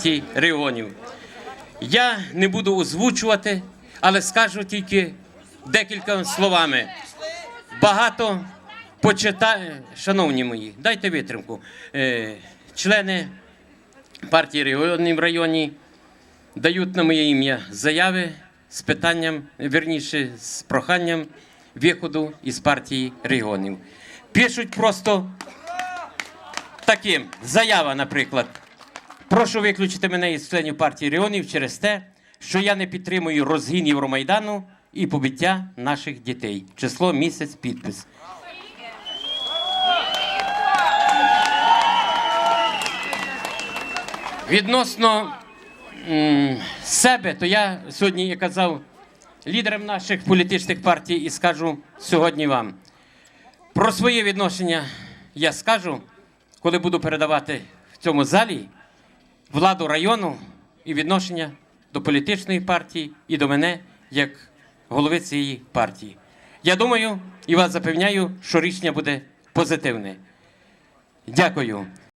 партії регіонів. Я не буду озвучувати, але скажу тільки декілька словами. Багато почитає, шановні мої, дайте витримку. Е, члени партії регіонів в районі дають на моє ім'я заяви з питанням, вірніше, з проханням виходу із партії регіонів. Пишуть просто таким. Заява, наприклад. Прошу виключити мене із членів партії регіонів через те, що я не підтримую розгін Євромайдану і побиття наших дітей. Число місяць підпис. Відносно м, себе, то я сьогодні я казав лідерам наших політичних партій і скажу сьогодні вам. Про своє відношення я скажу, коли буду передавати в цьому залі владу району і відношення до політичної партії і до мене як голови цієї партії. Я думаю і вас запевняю, що рішення буде позитивне. Дякую.